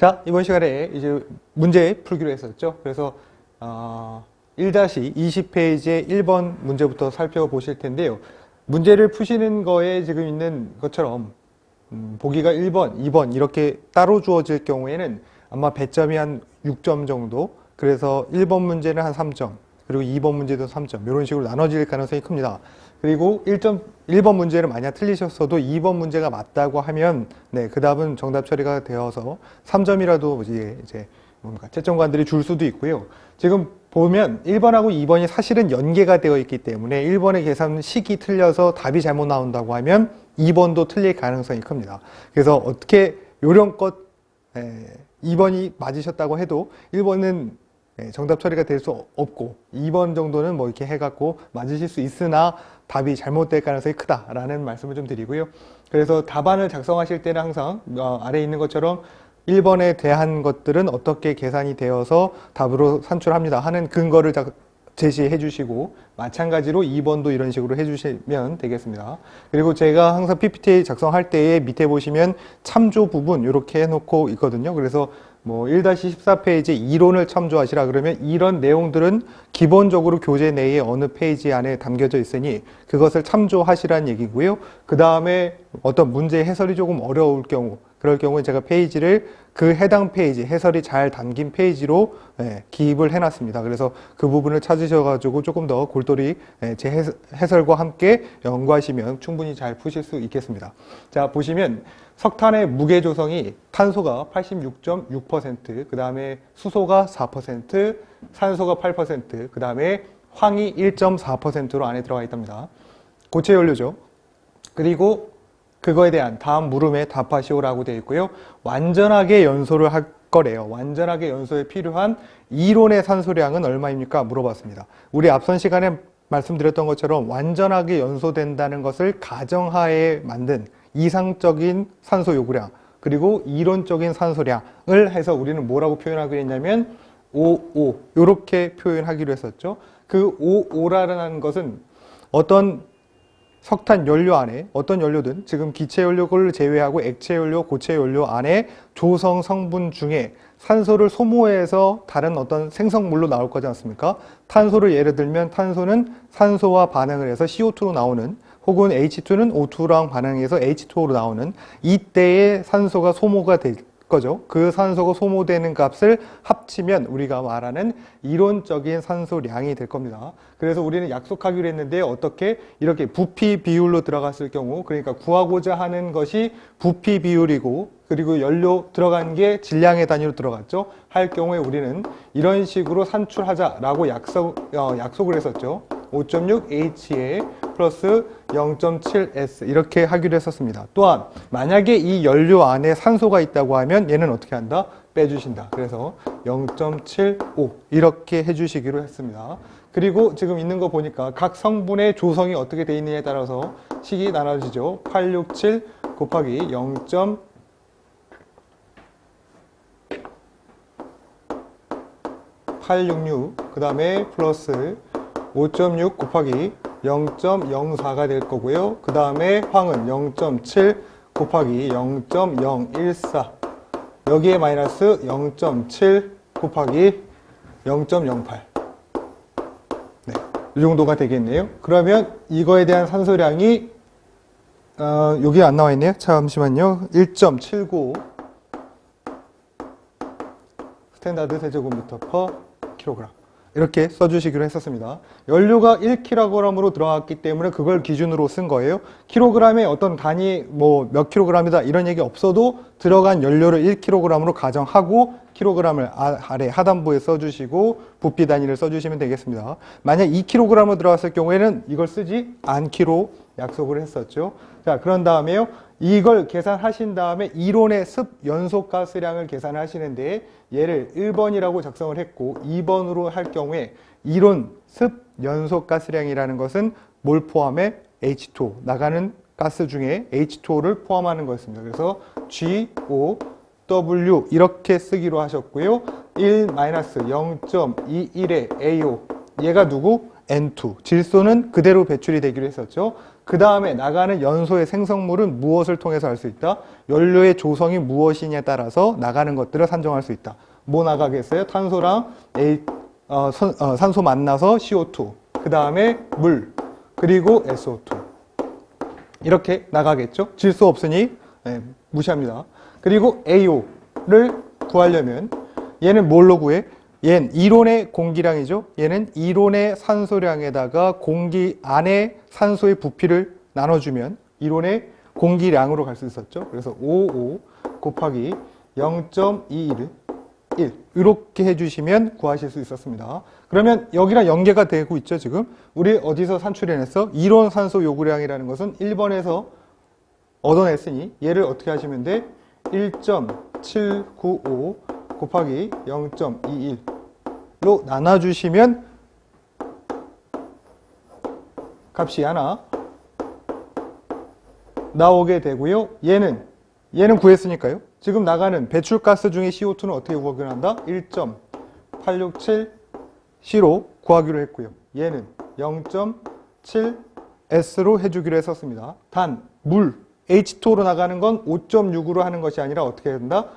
자, 이번 시간에 이제 문제 풀기로 했었죠. 그래서, 어, 1-20페이지의 1번 문제부터 살펴보실 텐데요. 문제를 푸시는 거에 지금 있는 것처럼, 음, 보기가 1번, 2번 이렇게 따로 주어질 경우에는 아마 배점이 한 6점 정도, 그래서 1번 문제는 한 3점, 그리고 2번 문제도 3점, 이런 식으로 나눠질 가능성이 큽니다. 그리고 1점, 1번 문제를 만약 틀리셨어도 2번 문제가 맞다고 하면, 네, 그 답은 정답 처리가 되어서 3점이라도 이제, 이제 뭔가 채점관들이 줄 수도 있고요. 지금 보면 1번하고 2번이 사실은 연계가 되어 있기 때문에 1번의 계산 식이 틀려서 답이 잘못 나온다고 하면 2번도 틀릴 가능성이 큽니다. 그래서 어떻게 요령껏 에, 2번이 맞으셨다고 해도 1번은 예, 정답 처리가 될 수 없고 2번 정도는 뭐 이렇게 해갖고 맞으실 수 있으나 답이 잘못될 가능성이 크다라는 말씀을 좀 드리고요. 그래서 답안을 작성하실 때는 항상 어, 아래에 있는 것처럼 1번에 대한 것들은 어떻게 계산이 되어서 답으로 산출합니다 하는 근거를 자- 제시해 주시고 마찬가지로 2번도 이런 식으로 해 주시면 되겠습니다. 그리고 제가 항상 PPT 작성할 때에 밑에 보시면 참조 부분 이렇게 해놓고 있거든요. 그래서 뭐 1-14페이지 이론을 참조하시라 그러면 이런 내용들은 기본적으로 교재 내에 어느 페이지 안에 담겨져 있으니 그것을 참조하시라는 얘기고요. 그 다음에 어떤 문제 해설이 조금 어려울 경우 그럴 경우에 제가 페이지를 그 해당 페이지 해설이 잘 담긴 페이지로 예, 기입을 해놨습니다. 그래서 그 부분을 찾으셔가지고 조금 더 골똘히 예, 제 해설- 해설과 함께 연구하시면 충분히 잘 푸실 수 있겠습니다. 자 보시면 석탄의 무게 조성이 탄소가 86.6%, 그 다음에 수소가 4%, 산소가 8%, 그 다음에 황이 1.4%로 안에 들어가 있답니다. 고체 연료죠. 그리고 그거에 대한 다음 물음에 답하시오라고 되어 있고요. 완전하게 연소를 할 거래요. 완전하게 연소에 필요한 이론의 산소량은 얼마입니까? 물어봤습니다. 우리 앞선 시간에 말씀드렸던 것처럼 완전하게 연소된다는 것을 가정하에 만든 이상적인 산소 요구량 그리고 이론적인 산소량을 해서 우리는 뭐라고 표현하기로 했냐면 55 이렇게 표현하기로 했었죠. 그 55라는 것은 어떤 석탄 연료 안에 어떤 연료든 지금 기체 연료를 제외하고 액체 연료, 고체 연료 안에 조성 성분 중에 산소를 소모해서 다른 어떤 생성물로 나올 거지 않습니까? 탄소를 예를 들면 탄소는 산소와 반응을 해서 CO2로 나오는 혹은 H2는 O2랑 반응해서 H2O로 나오는 이때의 산소가 소모가 될 거죠. 그 산소가 소모되는 값을 합치면 우리가 말하는 이론적인 산소량이 될 겁니다. 그래서 우리는 약속하기로 했는데 어떻게 이렇게 부피 비율로 들어갔을 경우 그러니까 구하고자 하는 것이 부피 비율이고 그리고 연료 들어간 게 질량의 단위로 들어갔죠. 할 경우에 우리는 이런 식으로 산출하자라고 약속, 어, 약속을 했었죠. 5.6 HA 플러스 0.7S 이렇게 하기로 했었습니다. 또한 만약에 이 연료 안에 산소가 있다고 하면 얘는 어떻게 한다? 빼주신다. 그래서 0.75 이렇게 해주시기로 했습니다. 그리고 지금 있는 거 보니까 각 성분의 조성이 어떻게 돼 있느냐에 따라서 식이 나눠지죠. 867 곱하기 0. 866, 그 다음에 플러스 5.6 곱하기 0.04가 될 거고요. 그 다음에 황은 0.7 곱하기 0.014. 여기에 마이너스 0.7 곱하기 0.08. 네, 이 정도가 되겠네요. 그러면 이거에 대한 산소량이 어, 여기 안 나와 있네요. 잠시만요. 1.79 스탠다드 세제곱미터 퍼 킬로그램 이렇게 써주시기로 했었습니다. 연료가 1kg으로 들어갔기 때문에 그걸 기준으로 쓴 거예요. 킬로그램의 어떤 단위 뭐 몇 킬로그램이다 이런 얘기 없어도 들어간 연료를 1kg으로 가정하고 킬로그램을 아- 아래 하단부에 써주시고 부피 단위를 써주시면 되겠습니다. 만약 2kg으로 들어갔을 경우에는 이걸 쓰지 않기로 약속을 했었죠. 자, 그런 다음에요. 이걸 계산하신 다음에 이론의 습 연소 가스량을 계산하시는데 얘를 1번이라고 작성을 했고 2번으로 할 경우에 이론 습 연소 가스량이라는 것은 뭘 포함해 H2O 나가는 가스 중에 H2O를 포함하는 거였습니다. 그래서 GO W 이렇게 쓰기로 하셨고요. 1 0.21의 AO 얘가 누구? N2. 질소는 그대로 배출이 되기로 했었죠. 그 다음에 나가는 연소의 생성물은 무엇을 통해서 할수 있다? 연료의 조성이 무엇이냐에 따라서 나가는 것들을 산정할 수 있다. 뭐 나가겠어요? 탄소랑 A, 어, 선- 어, 산소 만나서 CO2. 그 다음에 물. 그리고 SO2. 이렇게 나가겠죠. 질소 없으니 네, 무시합니다. 그리고 AO를 구하려면 얘는 뭘로 구해? 얘는 이론의 공기량이죠. 얘는 이론의 산소량에다가 공기 안에 산소의 부피를 나눠주면 이론의 공기량으로 갈 수 있었죠. 그래서 55 곱하기 0.21을 1 이렇게 해주시면 구하실 수 있었습니다. 그러면 여기랑 연계가 되고 있죠 지금 우리 어디서 산출해냈어? 이론 산소 요구량이라는 것은 1번에서 얻어냈으니 얘를 어떻게 하시면 돼? 1.795 곱하기 0.21로 나눠주시면 값이 하나 나오게 되고요. 얘는 얘는 구했으니까요. 지금 나가는 배출가스 중에 CO2는 어떻게 구하기로 한다? 1.867C로 구하기로 했고요. 얘는 0.7S로 해주기로 했었습니다. 단, 물, H2로 나가는 건 5.6으로 하는 것이 아니라 어떻게 된다?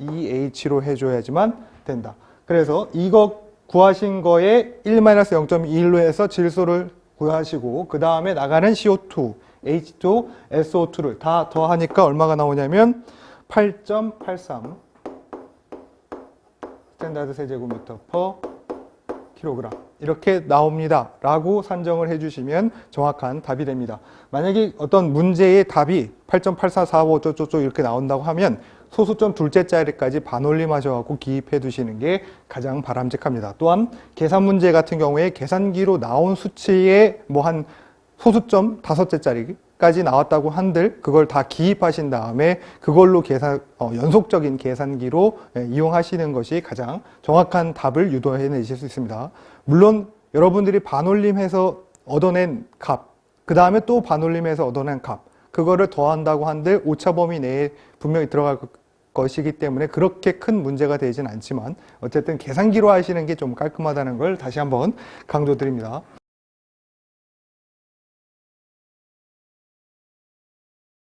11.2H로 해줘야지만 된다. 그래서 이거 구하신 거에 1-0.21로 해서 질소를 구하시고 그 다음에 나가는 CO2, H2, SO2를 다 더하니까 얼마가 나오냐면 8.83 스탠다드 세제곱미터 퍼 킬로그램. 이렇게 나옵니다. 라고 산정을 해주시면 정확한 답이 됩니다. 만약에 어떤 문제의 답이 8.8445 어쩌고저쩌고 이렇게 나온다고 하면 소수점 둘째 자리까지 반올림하셔갖고 기입해 두시는 게 가장 바람직합니다 또한 계산 문제 같은 경우에 계산기로 나온 수치에 뭐 한 소수점 다섯째 자리까지 나왔다고 한들 그걸 다 기입하신 다음에 그걸로 계산 어, 연속적인 계산기로 예, 이용하시는 것이 가장 정확한 답을 유도해 내실 수 있습니다. 물론 여러분들이 반올림해서 얻어낸 값, 그 다음에 또 반올림해서 얻어낸 값, 그거를 더한다고 한들 오차 범위 내에 분명히 들어갈 것이기 때문에 그렇게 큰 문제가 되진 않지만 어쨌든 계산기로 하시는 게 좀 깔끔하다는 걸 다시 한번 강조드립니다.